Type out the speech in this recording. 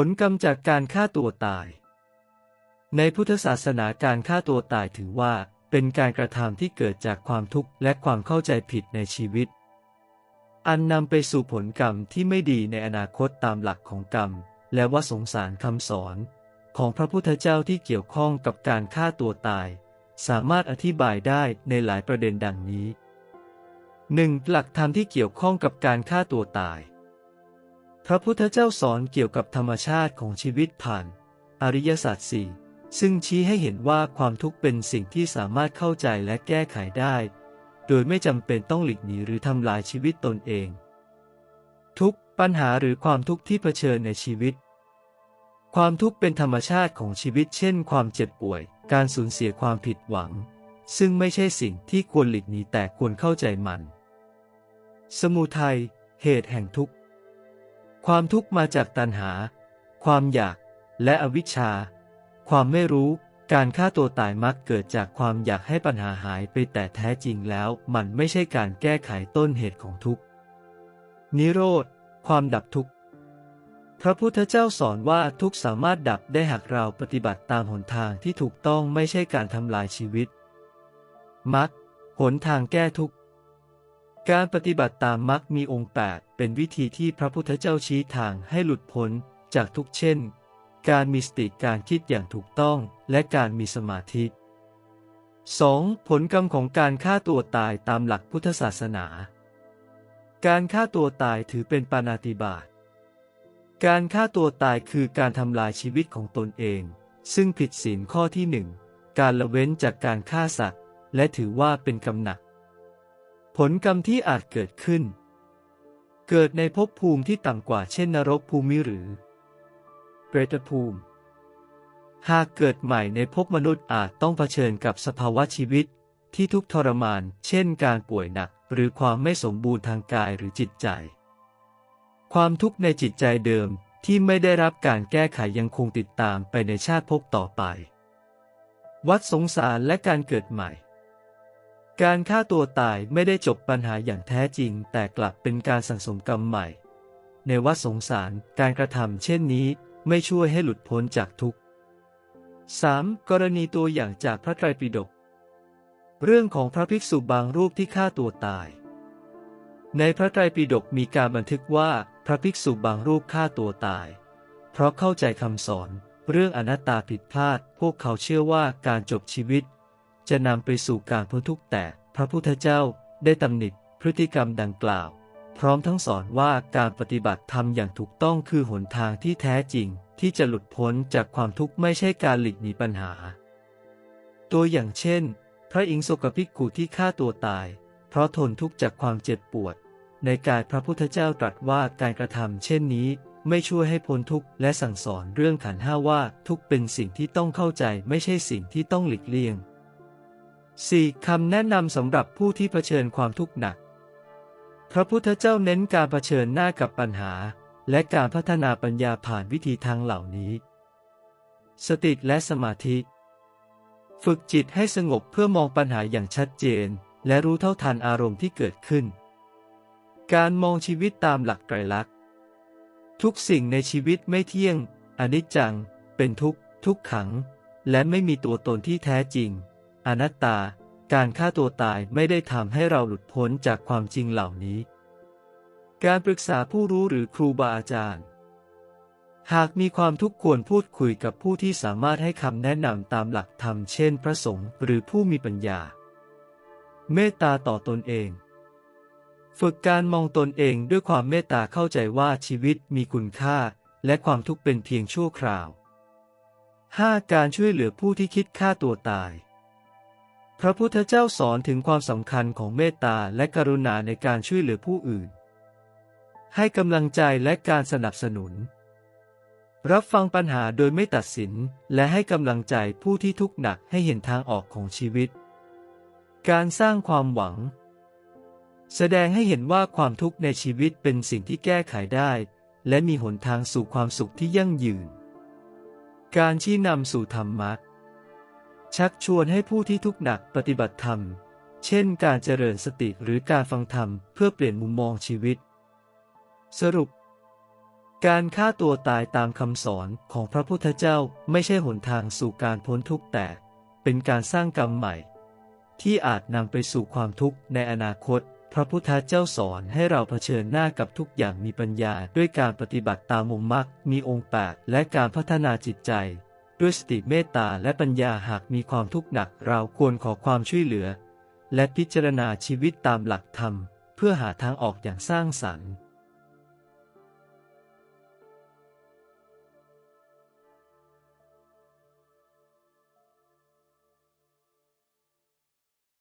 ผลกรรมจากการฆ่าตัวตาย ในพุทธศาสนาการฆ่าตัวตายถือว่า เป็นการกระทำที่เกิดจากความทุกข์และความเข้าใจผิดในชีวิต อันนำไปสู่ผลกรรมที่ไม่ดีในอนาคตตามหลักของกรรม และว่าสงสารคำสอน ของพระพุทธเจ้าที่เกี่ยวข้องกับการฆ่าตัวตาย สามารถอธิบายได้ในหลายประเด็นดังนี้ 1. หลักธรรมที่เกี่ยวข้องกับการฆ่าตัวตาย พระพุทธเจ้าสอนเกี่ยวกับธรรมชาติของชีวิตผ่าน อริยสัจสี่ซึ่งชี้ให้เห็นว่าความทุกข์เป็นสิ่งที่สามารถเข้าใจและแก้ไขได้ โดยไม่จำเป็นต้องหลีกหนีหรือทำลายชีวิตตนเอง ทุกปัญหาหรือความทุกข์ที่เผชิญในชีวิต ความทุกข์เป็นธรรมชาติของชีวิต เช่น ความเจ็บป่วย การสูญเสียความผิดหวัง ซึ่งไม่ใช่สิ่งที่ควรหลีกหนีแต่ควรเข้าใจมัน สมุทัยเหตุแห่งทุกข์ ความทุกข์มาจากตัณหา ความอยาก และอวิชชา ความไม่รู้ การฆ่าตัวตายมักเกิดจากความอยากให้ปัญหาหายไปแต่แท้จริงแล้ว มันไม่ใช่การแก้ไขต้นเหตุของทุกข์ นิโรธ ความดับทุกข์ พระพุทธเจ้าสอนว่าทุกข์สามารถดับได้หากเราปฏิบัติตามหนทางที่ถูกต้องไม่ใช่การทำลายชีวิตมรรคหนทางแก้ทุกข์ การปฏิบัติตามมรรคมีองค์แปดเป็นวิธีที่พระพุทธเจ้าชี้ทางให้หลุดพ้นจากทุกเช่น การมีสติการคิดอย่างถูกต้องและการมีสมาธิ 2. ผลกรรมของการฆ่าตัวตายตามหลักพุทธศาสนา การฆ่าตัวตายถือเป็นปานาติบาต การฆ่าตัวตายคือการทำลายชีวิตของตนเอง ซึ่งผิดศีลข้อที่หนึ่งการละเว้นจากการฆ่าสัตว์ และถือว่าเป็นกรรมหนัก ผลกรรมที่อาจเกิดขึ้น เกิดในภพภูมิที่ต่ำกว่าเช่นนรกภูมิหรือเปรตภูมิ หากเกิดใหม่ในภพมนุษย์อาจต้องเผชิญกับสภาวะชีวิตที่ทุกทรมาน เช่นการป่วยหนักหรือความไม่สมบูรณ์ทางกายหรือจิตใจ ความทุกข์ในจิตใจเดิมที่ไม่ได้รับการแก้ไขยังคงติดตามไปในชาติภพต่อไป วัดสงสารและการเกิดใหม่ การฆ่าตัวตายไม่ได้จบปัญหาอย่างแท้จริง แต่กลับเป็นการสังสมกรรมใหม่ ในวัดสงสารการกระทำเช่นนี้ไม่ช่วยให้หลุดพ้นจากทุกข์ 3. กรณีตัวอย่างจากพระไตรปิฎกเรื่องของพระภิกษุบางรูปที่ฆ่าตัวตาย ในพระไตรปิฎกมีการบันทึกว่าพระภิกษุบางรูปฆ่าตัวตาย เพราะเข้าใจคำสอน เรื่องอนัตตาผิดพลาด พวกเขาเชื่อว่าการจบชีวิต จะนำไปสู่การพ้นทุกข์แต่พระพุทธเจ้าได้ตำหนิพฤติกรรมดังกล่าว พร้อมทั้งสอนว่าการปฏิบัติธรรมอย่างถูกต้องคือหนทางที่แท้จริง ที่จะหลุดพ้นจากความทุกข์ไม่ใช่การหลีกหนีปัญหา ตัวอย่างเช่น พระอิงสกภิกขุที่ฆ่าตัวตาย เพราะทนทุกข์จากความเจ็บปวด ในการพระพุทธเจ้าตรัสว่าการกระทำเช่นนี้ไม่ช่วยให้พ้นทุกข์และสั่งสอนเรื่องขันห้าว่าทุกข์เป็นสิ่งที่ต้องเข้าใจไม่ใช่สิ่งที่ต้องหลีกเลี่ยง 4. คำแนะนำสำหรับผู้ที่เผชิญความทุกข์หนัก พระพุทธเจ้าเน้นการเผชิญหน้ากับปัญหา และการพัฒนาปัญญาผ่านวิธีทางเหล่านี้ สติและสมาธิ ฝึกจิตให้สงบเพื่อมองปัญหาอย่างชัดเจน และรู้เท่าทันอารมณ์ที่เกิดขึ้น การมองชีวิตตามหลักไตรลักษณ์ ทุกสิ่งในชีวิตไม่เที่ยง อนิจจัง เป็นทุกข์ ทุกขัง และไม่มีตัวตนที่แท้จริง อนัตตา การฆ่าตัวตายไม่ได้ทำให้เราหลุดพ้นจากความจริงเหล่านี้ การปรึกษาผู้รู้หรือครูบาอาจารย์ หากมีความทุกข์ควรพูดคุยกับผู้ที่สามารถให้คำแนะนำตามหลักธรรมเช่น พระสงฆ์หรือผู้มีปัญญา เมตตาต่อตนเองฝึกการมองตนเองด้วยความเมตตาเข้าใจว่าชีวิตมีคุณค่า และความทุกข์เป็นเพียงชั่วคราว 5. การช่วยเหลือผู้ที่คิดฆ่าตัวตาย พระพุทธเจ้าสอนถึงความสำคัญของเมตตาและกรุณาในการช่วยเหลือผู้อื่น ให้กำลังใจและการสนับสนุน รับฟังปัญหาโดยไม่ตัดสิน และให้กำลังใจผู้ที่ทุกข์หนักให้เห็นทางออกของชีวิต การสร้างความหวัง แสดงให้เห็นว่าความทุกข์ในชีวิตเป็นสิ่งที่แก้ไขได้ และมีหนทางสู่ความสุขที่ยั่งยืน การชี้นำสู่ธรรมะ ชักชวนให้ผู้ที่ทุกข์หนักปฏิบัติธรรม เช่นการเจริญสติหรือการฟังธรรมเพื่อเปลี่ยนมุมมองชีวิต สรุป การฆ่าตัวตายตามคำสอนของพระพุทธเจ้าไม่ใช่หนทางสู่การพ้นทุกข์แต่ เป็นการสร้างกรรมใหม่ ที่อาจนำไปสู่ความทุกข์ในอนาคต พระพุทธเจ้าสอนให้เราเผชิญหน้ากับทุกอย่างมีปัญญา ด้วยการปฏิบัติตามมุมมรรคมีองค์แปดและการพัฒนาจิตใจ ด้วยสติเมตตาและปัญญาหากมีความทุกข์หนักเราควรขอความช่วยเหลือ และพิจารณาชีวิตตามหลักธรรม เพื่อหาทางออกอย่างสร้างสรรค์